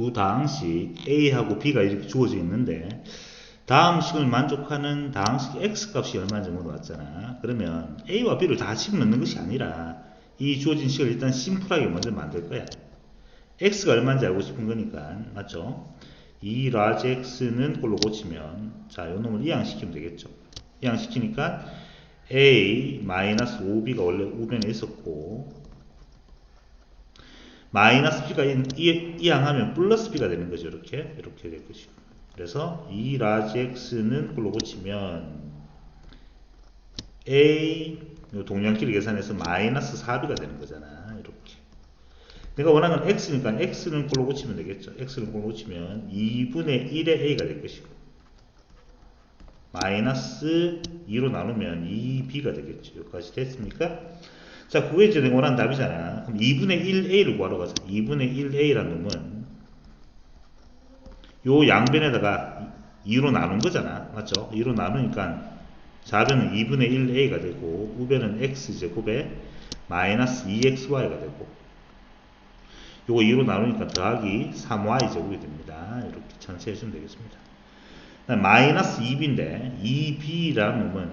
두 다항식 A하고 B가 이렇게 주어져 있는데 다음식을 만족하는 다항식 X 값이 얼마인지 물어봤잖아. 그러면 A와 B를 다 집어넣는 것이 아니라 이 주어진 식을 일단 심플하게 먼저 만들 거야. X가 얼마인지 알고 싶은 거니까 맞죠? 이 large X는 그걸로 고치면 자, 요 놈을 이항시키면 되겠죠. 이항시키니까 A 마이너스 5B가 원래 우변에 있었고 마이너스 B가 이항하면 플러스 B가 되는 거죠. 이렇게 이렇게 될 것이고 그래서 이 large X는 그걸로 고치면 A 요 동량끼리 계산해서 마이너스 4B가 되는 거잖아. 이렇게 내가 원하는 건 X니까 X는 그걸로 고치면 되겠죠. X는 그걸로 고치면 2분의 1의 A가 될 것이고 마이너스 2로 나누면 2B가 되겠죠. 여기까지 됐습니까? 자, 그게 이제 내가 원하는 답이잖아. 그럼 2분의 1A를 구하러 가자. 2분의 1A라는 놈은 요 양변에다가 2로 나눈 거잖아. 맞죠? 2로 나누니까 좌변은 2분의 1A가 되고 우변은 X제곱에 마이너스 2XY가 되고 요거 2로 나누니까 더하기 3Y제곱이 됩니다. 이렇게 전체 해주면 되겠습니다. 마이너스 2b인데 2b라는 놈은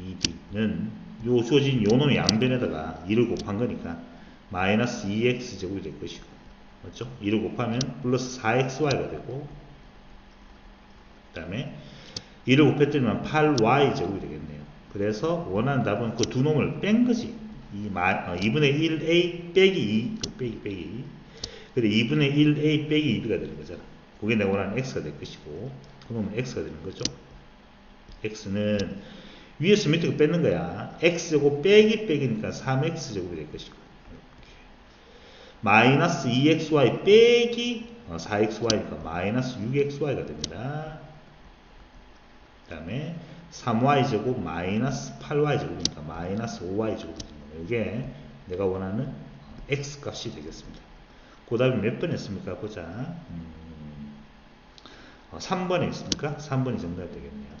2b는 요 주어진 요 놈의 양변에다가 2를 곱한 거니까 마이너스 2x 제곱이 될 것이고 맞죠? 2를 곱하면 플러스 4xy가 되고 그 다음에 2를 곱했더니만 8y 제곱이 되겠네요. 그래서 원하는 답은 그 두 놈을 뺀 거지. 이 마, 어, 2분의 1a 빼기 2 빼기 빼기 그래 2분의 1a 빼기 2b가 되는 거잖아. 그게 내가 원하는 x가 될 것이고 그러면 x가 되는 거죠. x는 위에서 밑으로 뺏는 거야. x제곱 빼기 빼기니까 3x제곱이 될 것이고 마이너스 2xy 빼기 어, 4xy니까 마이너스 6xy가 됩니다. 그 다음에 3y제곱 마이너스 8y제곱이니까 마이너스 5y제곱이 됩니다. 이게 내가 원하는 x값이 되겠습니다. 그 다음에 몇번 했습니까? 보자. 음, 어, 3번에 있습니까? 3번이 정답 되겠네요.